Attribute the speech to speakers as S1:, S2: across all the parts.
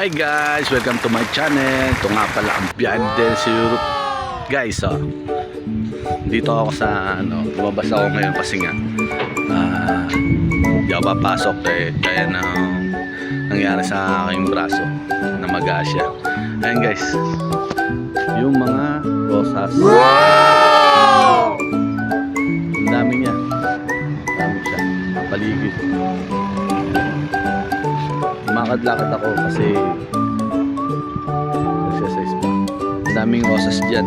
S1: Hi guys! Welcome to my channel. Ito nga pala ang Behind the Europe. Guys, oh. Dito ako sa ano, lumabas ako ngayon kasi nga ah, di ako papasok eh, kaya na nangyari sa aking braso na magasya. Ayan guys, yung mga rosas. Ang dami niya. Ang dami siya. Paligid. Lumakad-lakad ako kasi exercise pa. Daming rosas dyan.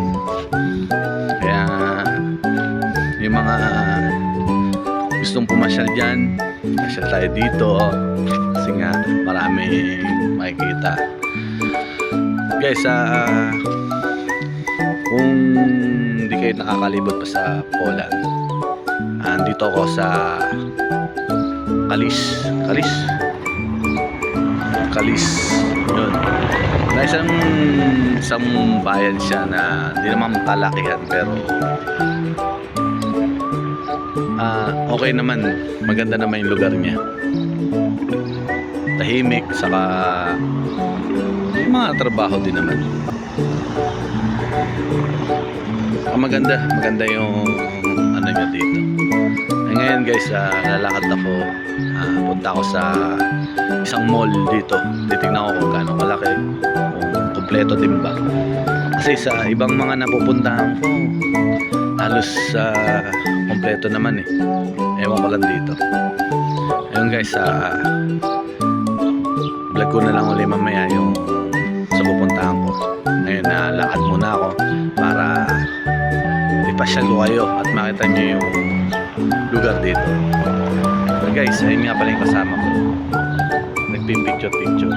S1: Kaya yung mga gustong pumasyal dyan, pasyal tayo dito. Kasi nga marami makikita. Guys, ah kung hindi kayo nakakalibot pa sa Poland, andito ako sa Kalis. Kalis? Kalis. Yun. Na isang, isang bayan siya na hindi naman kalakihan pero ah okay naman. Maganda naman yung lugar niya. Tahimik, saka yung mga trabaho din naman. Ang maganda, maganda yung ano niya dito. Eh, ngayon guys, ah, lalakad ako. Punta ako sa isang mall dito. Titignan ko kung gaano kalaki. Kung kompleto din ba. Kasi sa ibang mga napupuntahan ko, halos ah, kompleto naman eh. Ewan ko lang dito. Ayun guys, ah, vlog ko na lang ulit mamaya yung sa pupuntahan ko. Ngayon, na lakad muna ako para ipasyal ko kayo at makita nyo yung lugar dito. Guys, ayun nga pala yung kasama ko. Nagpipicture-picture.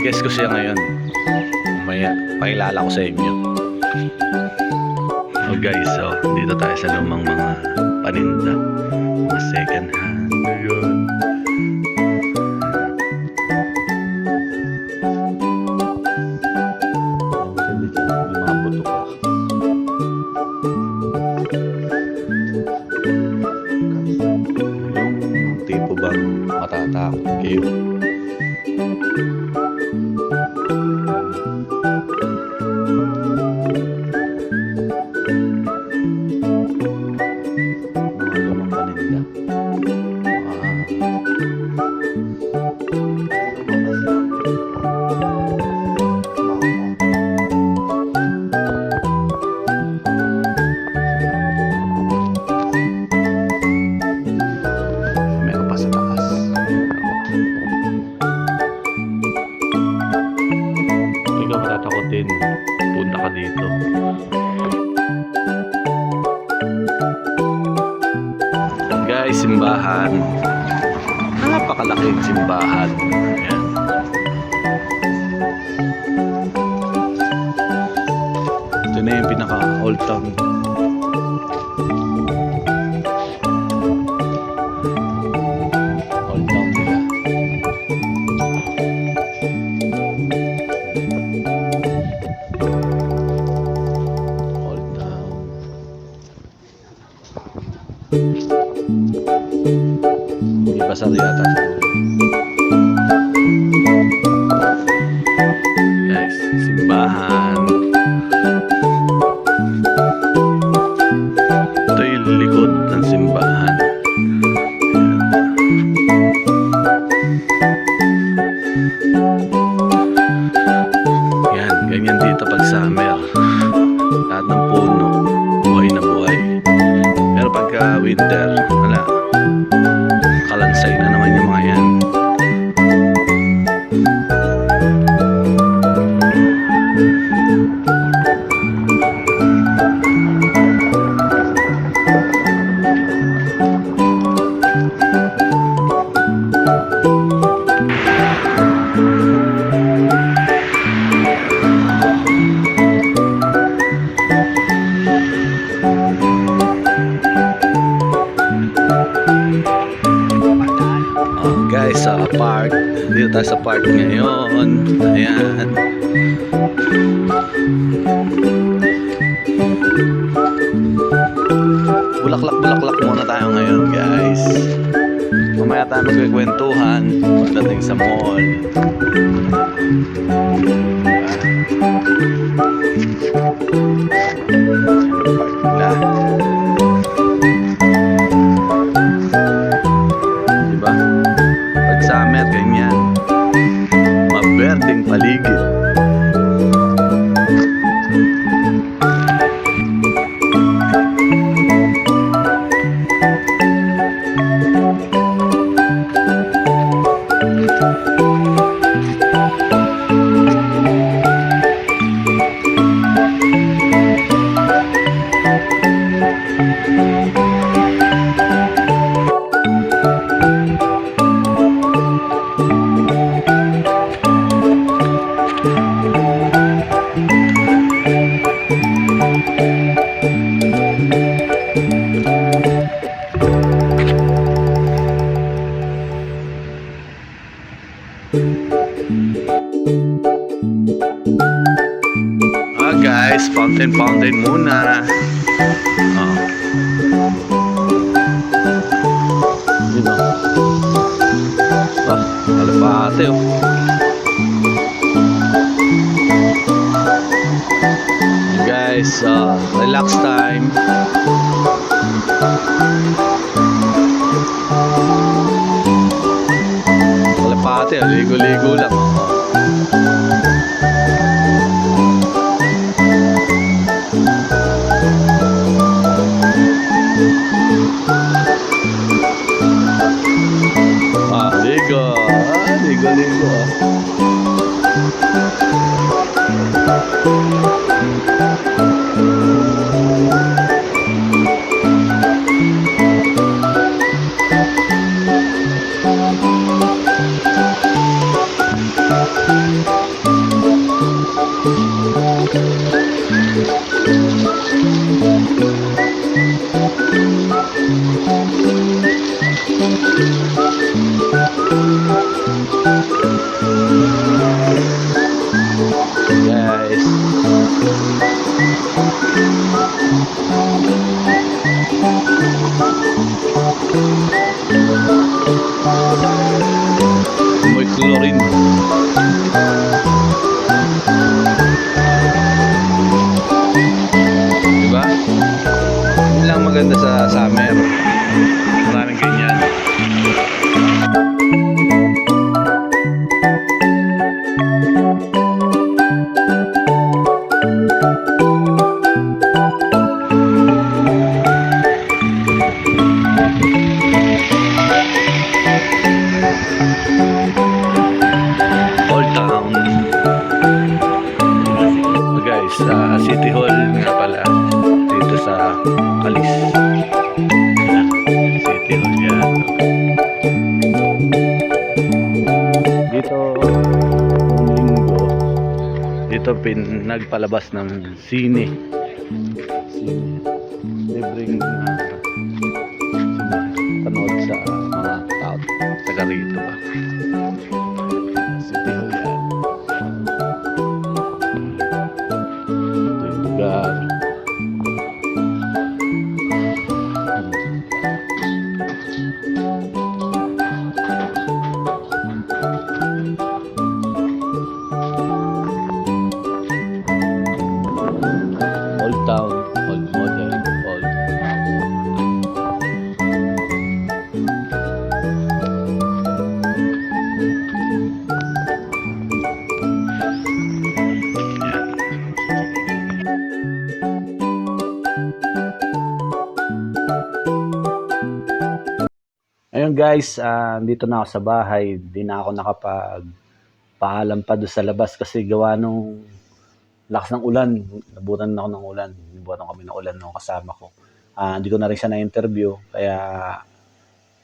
S1: Guess ko siya ngayon. Maya, pakilala ko sa inyo. So guys, so, dito tayo sa lumang mga paninda. Mga second hand. Napakalaking simbahan. Ayan. Ito na yung pinaka old town. Old town nila. Old town. May basar yata Dito tayo sa park ngayon. Ayan. Bulaklak-bulaklak muna tayo ngayon, guys. Mamaya tayo magkikwentuhan pagdating sa mall. Ah guys, fountain fountain muna. Oh. Yun o. Ah, kalapate oh. Guys, ah, relax time. Ah, ligo-ligo lang. Ah, ligo. Ah. Guys. Nagpalabas ng sine. Sine. Libreng uh, Ayun guys, ah, dito na ako sa bahay. Di na ako nakapag paalam pa doon sa labas kasi gawa nung lakas ng ulan. Nabutan na ako ng ulan. Nabutan kami ng ulan nung kasama ko. Ah, hindi ko na rin siya na-interview. Kaya,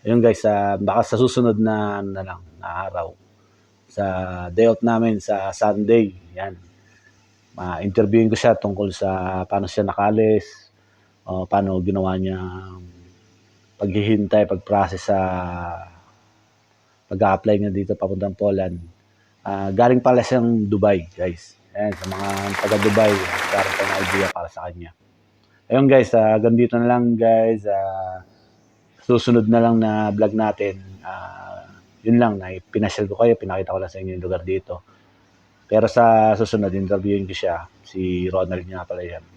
S1: ayun guys, ah, baka sa susunod na, na lang, na araw. Sa day out namin sa Sunday. Yan. Ma-interviewin ko siya tungkol sa paano siya nakalis. o paano ginawa niya paghihintay, pag-process sa pag-apply niya dito papuntang Poland. Ah, galing pala siyang Dubai, guys. Ayan, sa mga taga-Dubai, karoon pa ng idea para sa kanya. Ayun guys, ah, hanggang dito na lang guys. Ah, susunod na lang na vlog natin. Ah, yun lang, na pinasyal ko kayo, pinakita ko lang sa inyo yung lugar dito. Pero sa susunod, interviewin ko siya. Si Ronald nga pala yan.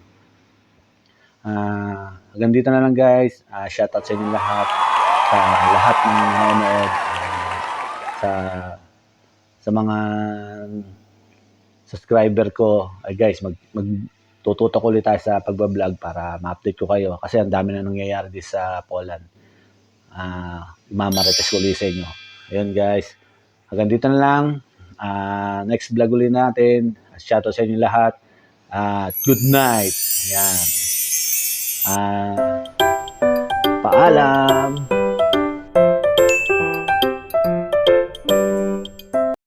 S1: Ah, hanggang dito na lang guys. Ah, shoutout sa inyo lahat. Sa lahat ng nanonood. ah, sa sa mga subscriber ko. Ay guys, mag, mag tututok ulit tayo sa pagbablog para ma-update ko kayo. Kasi ang dami na nangyayari dito sa Poland. Ah, mamarites ko ulit sa inyo. Ayun guys. Hanggang dito na lang. Ah, next vlog ulit natin. Shoutout sa inyo lahat. At good night. Yan. Ah, paalam.